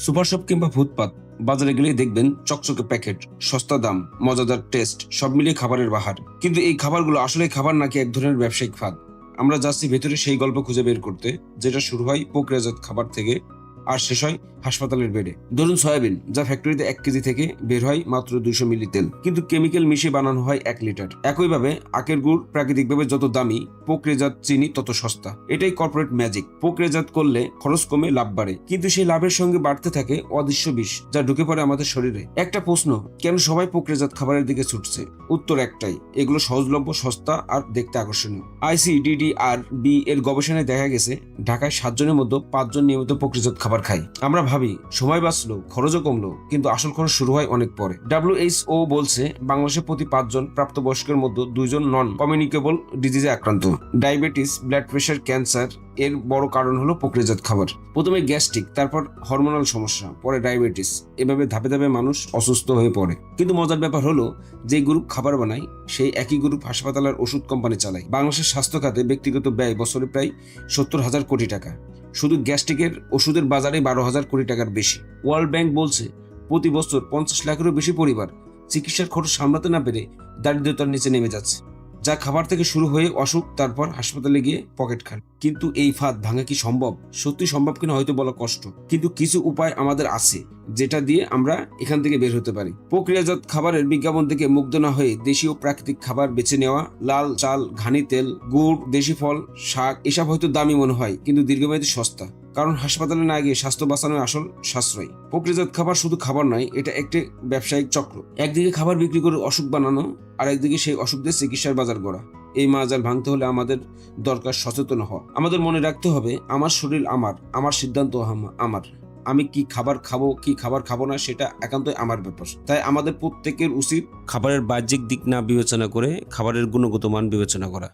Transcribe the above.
Super shop কিংবা ফুটপাত। বাজারে গেলেই দেখবেন চকচকে প্যাকেট, সস্তা দাম, মজাদার টেস্ট, সব মিলিয়ে খাবারের বাহার। কিন্তু এই খাবারগুলো আসলে খাবার নাকি এক ধরনের ব্যবসায়িক ফাঁদ? আমরা যাচ্ছি ভেতরে সেই গল্প খুঁজে বের করতে, যেটা শুরু হয় প্রক্রিয়াজাত খাবার থেকে। আর শেষ হয় হাসপাতালের বেডে। ধরুন সয়াবিন, যা ফ্যাক্টরিতে এক কেজি থেকে বের হয় মাত্র দুইশো মিলি তেল। কিন্তু কেমিক্যাল মিশিয়ে বানানো হয় এক লিটার। একইভাবে আখের গুড় প্রাকৃতিকভাবে যত দামি প্রক্রিয়াজাত চিনি তত সস্তা। এটাই কর্পোরেট ম্যাজিক প্রক্রিয়াজাত করলে খরচ কমে, লাভ বাড়ে। কিন্তু সেই লাভের সঙ্গে বাড়তে থাকে অদৃশ্য বিষ, যা ঢুকে পড়ে আমাদের শরীরে। একটা প্রশ্ন, কেন সবাই প্রক্রিয়াজাত খাবারের দিকে ছুটছে? উত্তর একটাই, এগুলো সহজলভ্য, সস্তা আর দেখতে আকর্ষণীয়। আইসিডিডিআর বি এর গবেষণায় দেখা গেছে, ঢাকায় সাতজনের মধ্যে পাঁচজন নিয়মিত প্রক্রিয়াজাত খাবার খায় আমরা ভাবি, সময় বাঁচলো, খরচও কমলো, কিন্তু আসল খরচ শুরু হয় অনেক পরে। ডাব্লিউএইচও বলছে, বাংলাদেশে প্রতি পাঁচজন প্রাপ্তবয়স্কের মধ্যে দুইজন নন কমিউনিকেবল ডিজিজে আক্রান্ত। ডায়াবেটিস ব্লাড প্রেশার ক্যান্সার এর বড় কারণ হলো প্রক্রিয়াজাত খাবার। প্রথমে গ্যাস্ট্রিক, তারপর হরমোনাল সমস্যা, পরে ডায়াবেটিস। এভাবে ধাপে ধাপে মানুষ অসুস্থ হয়ে পড়ে। কিন্তু মজার ব্যাপার হলো, যে গ্রুপ খাবার বানায়, সেই একই গ্রুপ হাসপাতালের ওষুধ কোম্পানি চালায়। বাংলাদেশের স্বাস্থ্য খাতে ব্যক্তিগত ব্যয় বছরে প্রায় সত্তর হাজার কোটি টাকা। শুধু গ্যাস্ট্রিকের ওষুধের বাজারে বারো হাজার কোটি টাকার বেশি। ওয়ার্ল্ড ব্যাংক বলছে, প্রতি বছর পঞ্চাশ লাখেরও বেশি পরিবার চিকিৎসার খরচ সামলাতে না পেরে দারিদ্রতার নিচে নেমে যাচ্ছে। যা খাবার থেকে শুরু হয়ে অসুখ, তারপর হাসপাতালে গিয়ে পকেট খান। কিন্তু এই ফাঁদ ভাঙা কি সম্ভব? সত্যি সম্ভব কিনা হয়তো বলা কষ্ট। কিন্তু কিছু উপায় আমাদের আছে। যেটা দিয়ে আমরা এখান থেকে বের হতে পারি। প্রক্রিয়াজাত খাবারের বিজ্ঞাপন থেকে মুগ্ধ না হয়ে দেশীয় প্রাকৃতিক খাবার বেছে নেওয়া, লাল চাল, ঘানি তেল, গুড়, দেশি ফল, শাক, এসব হয়তো দামি মনে হয়, কিন্তু দীর্ঘমেয়াদী সস্তা। কারণ হাসপাতালে না গিয়ে স্বাস্থ্য বাঁচানোর আসল সাশ্রয়। প্রক্রিয়াজাত খাবার শুধু খাবার নয়, এটা একটি ব্যবসায়িক চক্র। একদিকে খাবার বিক্রি করে অসুখ বানানো, আর একদিকে সেই অসুখদের চিকিৎসার বাজার গড়া। এই মাজাল ভাঙতে হলে আমাদের দরকার সচেতন হওয়া। আমাদের মনে রাখতে হবে, আমার শরীর আমার আমার সিদ্ধান্ত আমার। আমি কি খাবার খাব, কি খাবার খাব না, সেটা একান্তই আমার ব্যাপার। তাই আমাদের প্রত্যেকের উচিত খাবারের বাহ্যিক দিক না বিবেচনা করে খাবারের গুণগত মান বিবেচনা করা।